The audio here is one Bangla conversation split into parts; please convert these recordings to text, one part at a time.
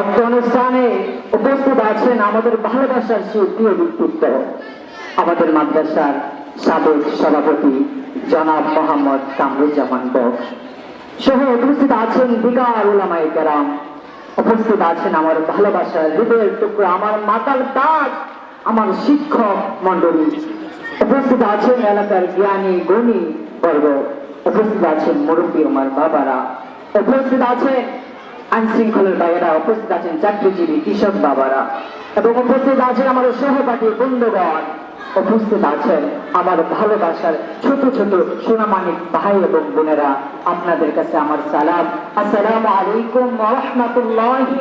অত্র অনুষ্ঠানে উপস্থিত আছেন আমাদের ভালোবাসার সেই ব্যক্তিত্ব আমাদের মাদ্রাসার সাবেক সভাপতি জনাব মোহাম্মদ কামরুজ্জামান বক্স। সহ উপস্থিত আছেন বিকার উলামাই কেরাম। উপস্থিত আছেন আমার ভালোবাসার হৃদয়ের টুকরো, আমার মাতাল তাজ আমার শিক্ষক মন্ডলী উপস্থিত আছেন এলাকার জ্ঞানী, গুণী বর্গ। উপস্থিত আছেন মুরব্বী আমার বাবারা। উপস্থিত আছেন আইন বাইরা উপস্থিত আছেন চাকরিজীবী কৃষক বাবারা এবং উপস্থিত আছেন আমার সহপাঠী বন্ধুগণ। উপস্থিত আছেন আমার ভালোবাসার ছোট ছোট সোনামানিক ভাই এবং বোনেরা। আপনাদের কাছে আমার সালাম। আসসালামু আলাইকুম রহমতুল্লাহি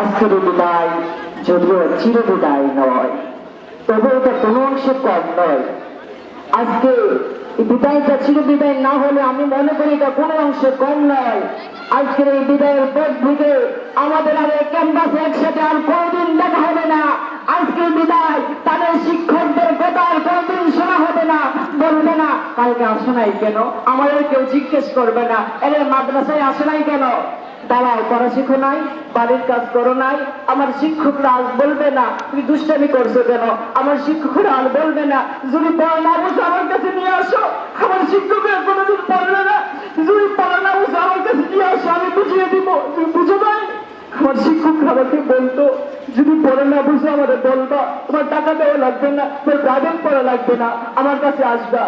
আজকের বিদায় যদিও চির বিদায় নয় তবে এটা কোনো অংশে কম নয়। আজকে বিদায়টা চির বিদায়, না হলে আমি মনে করি এটা কোনো অংশে কম নয়। আজকের এই বিদায়ের পর থেকে আমাদের আর ক্যাম্পাসে একসাথে আর কোনোদিন দেখা হবে না। আজকের বিদায় তাদের শিক্ষকদের কথা আর কোনোদিন শোনা কালকে আসো নাই কেন? আমাদের কেউ জিজ্ঞেস করবে না। এদের মাদ্রাসায় আসে নাই কেন? দাঁড়াও পড়া শিখো নাই, বাড়ির কাজ করো নাই। আমার শিক্ষকরা আজ বলবে না, তুমি দুষ্টামি করছ কেন? আমার শিক্ষকরা আজ বলবে না, যদি পড়া না বুঝো আমার কাছে নিয়ে আসো। আমার শিক্ষকরা কোনোদিন পড়বে না, যদি পড়া না বুঝো আমার কাছে নিয়ে আসো, আমি বুঝিয়ে দিব। তুমি বুঝো নাই? আমার শিক্ষকরা আমাকে বলতো, যদি পড়ে না বুঝো আমাদের বলবা, তোমার টাকা দেওয়া লাগবে না, তোমার প্রাইভেট পড়া লাগবে না, আমার কাছে আসবা।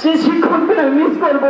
সেই শিক্ষকদের আমি মিস করব।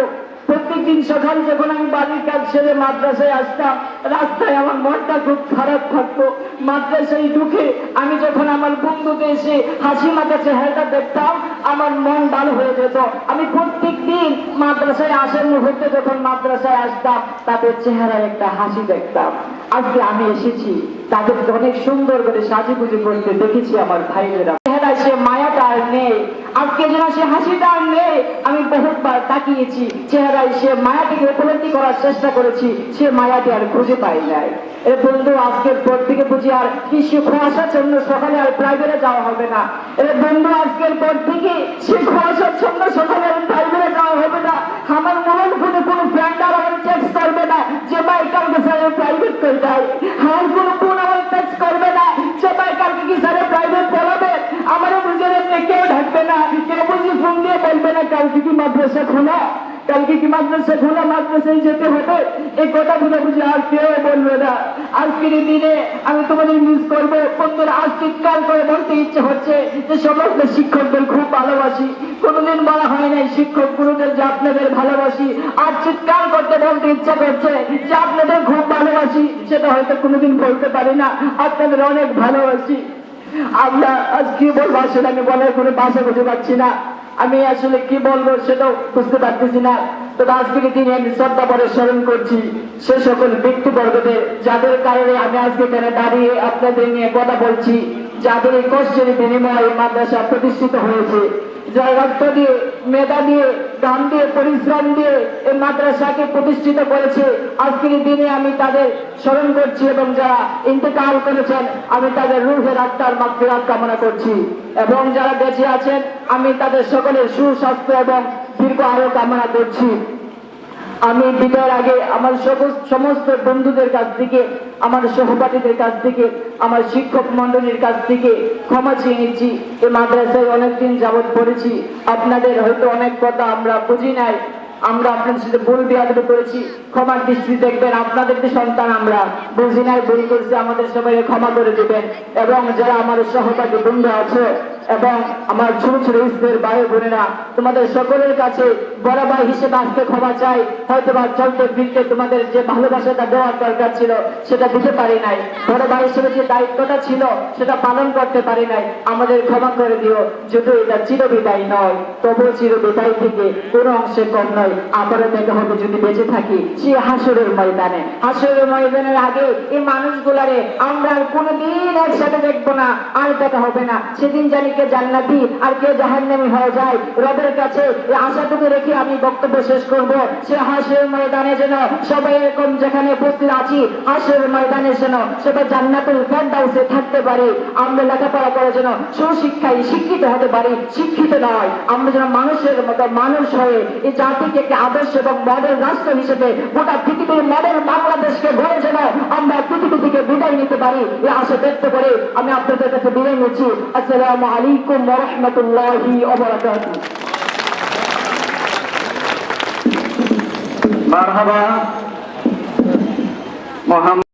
প্রত্যেকদিন সকাল যখন আমি বাড়ির কাজ ছেড়ে মাদ্রাসায় আসতাম, রাস্তায় আমার মনটা খুব খারাপ থাকতো। মাদ্রাসায় ঢুকে আমি যখন আমার বন্ধুকে এসে হাসি মাথা চেহারাটা দেখতাম, আমার মন ভালো হয়ে যেত। আমি প্রত্যেক দিন মাদ্রাসায় আসার মুহূর্তে যখন মাদ্রাসায় আসতাম, তাদের চেহারায় একটা হাসি দেখতাম। আজকে আমি এসেছি, তাদেরকে অনেক সুন্দর করে সাজুগুজু করতে দেখেছি আমার ভাইয়েরা। চেহারায় সে মায়াটা আর নেই। আজকে যেন সে হাসিটা আর নেই, আমি বহুতবার তাকিয়েছি। চেহারায় সে মায়াটিকে উপলব্ধি করার চেষ্টা করেছি, সে মায়াটি আর খুঁজে পাই নাই। এ বন্ধু, আজকের পর থেকে বুঝি আর কৃষি খোয়াশার জন্য সকালে আর প্রাইভেটে যাওয়া হবে না। এ বন্ধু, আজকের পর থেকে সে খোয়াশার জন্য সকালে আর প্রাইভেটে যাওয়া হবে না। আমার মোবাইল ফোনে কোনো ফ্রেন্ড আর আমার টেক্সট করবে না যে ভাই কালকে স্যার প্রাইভেট করে দেয় আমার কোনো বোন আমার টেক্সট করবে না যে ভাই কালকে কি স্যার প্রাইভেট পড়াবে আমার বুঝে ঢাকবে না বুঝি ফোন দিয়ে বলবে না, কালকে কি মাদ্রাসা খোলা? কালকে কি মাদ্রাসা খোলা? মাদ্রাসায় যেতে হবে? এই কথা বুঝে বুঝে আর কেউ বলবে না। আজকের দিনে আমি তোমাদের মিস করব। বন্ধুরা, আজ চিৎকার করে বলতে ইচ্ছে হচ্ছে যে সমস্ত শিক্ষকদের খুব ভালোবাসি। কোনোদিন বলা হয় নাই, শিক্ষক গুরুদের যে আপনাদের ভালোবাসি। আর চিৎকার করতে বলতে ইচ্ছা করছে যে আপনাদের খুব ভালোবাসি, সেটা হয়তো কোনোদিন বলতে পারি না। আপনাদের অনেক ভালোবাসি। আমরা আজ কি বলব? আসলে আমি বলার কোনো ভাষা খুঁজে পাচ্ছি না। আমি আসলে কি বলব সেটাও বুঝতে পারতেছি না। তবে আজকের দিনে আমি শ্রদ্ধা করে স্মরণ করছি সে সকল ব্যক্তিবর্গদের, যাদের কারণে আমি আজকে এখানে দাঁড়িয়ে আপনাদের নিয়ে কথা বলছি, যাদের এই কষ্টের বিনিময়ে মাদ্রাসা প্রতিষ্ঠিত হয়েছে। যারা রক্ত দিয়ে, মেধা দিয়ে গান দিয়ে, পরিশ্রম দিয়ে এই মাদ্রাসাকে প্রতিষ্ঠিত করেছে। আজকের দিনে আমি তাদের স্মরণ করছি এবং যারা ইন্তেকাল করেছেন, আমি তাদের রুহের আত্মার মাগফিরাত কামনা করছি। এবং যারা বেঁচে আছেন, আমি তাদের সকলের সুস্বাস্থ্য এবং দীর্ঘ আরও কামনা করছি। আমি বিদায়ের আগে আমার সমস্ত বন্ধুদের কাছ থেকে, আমার সহপাঠীদের কাছ থেকে, আমার শিক্ষক মন্ডলীর কাছ থেকে ক্ষমা চেয়ে নিচ্ছি। এই মাদ্রাসায় অনেকদিন যাবৎ পড়েছি। আপনাদের হয়তো অনেক কথা আমরা বুঝি নাই। আমরা আপনাদের সাথে ভুল বিয়াদবি করেছি। ক্ষমার দৃষ্টি দেখবেন, আপনাদের যে সন্তান আমরা বুঝি নাই, ভুল করছি, আমাদের সবাই ক্ষমা করে দেবেন। এবং যারা আমার সহপাঠী বন্ধু আছে এবং আমার ছোট ছোট স্ত্রীর ভাই বোনেরা, তোমাদের সকলের কাছে ভাই হিসেবে আজকে ক্ষমা চাই। হয়তো বা চলতে ফিরতে তোমাদের যে ভালোবাসাটা দেওয়ার দরকার ছিল, সেটা দিতে পারি নাই। বড় ভাই হিসেবে যে দায়িত্বটা ছিল, সেটা পালন করতে পারি নাই। আমাদের ক্ষমা করে দিও, যদিও এটা চিরবিদায় নয়। তবুও চিরবিদায় থেকে কোনো অংশে কম নয়। আবারও দেখা হবে যদি বেঁচে থাকি সে হাসরের ময়দানে। হাসরের ময়দানের আগে এই মানুষগুলারে আমরা আর কোনোদিন একসাথে দেখব না, আর দেখা হবে না। সেদিন জানি কে জান্নাতি আর কে জাহান্নামি হয়ে যায়। রবের কাছে এই আশাটুকু রেখে আমি বক্তব্য শেষ করব। সে হাসরের ময়দানে যেন সবাই এরকম যেখানে উপস্থিত আছি, হাসরের ময়দানে যেন সবাই জান্নাতুল ফেরদাউসে থাকতে পারে। আমরা লেখাপড়া করে যেন সুশিক্ষায় শিক্ষিত হতে পারি, শিক্ষিত নয়। আমরা যেন মানুষের মতো মানুষ হয়ে এই জাতিকে একটি আদর্শ এবং মডেল রাষ্ট্র হিসেবে গোটা পৃথিবীর মডেল বাংলাদেশকে গড়ে যেন আমরা পৃথিবী থেকে বিদায় নিতে পারি। এই আশা ব্যক্ত করে আমি আপনাদের কাছে বিদায় নিচ্ছি। আসসালামু আলাইকুম। রহমতুল্লাহি ওবরাকাতুহ মারহাবা। মোহাম্মদ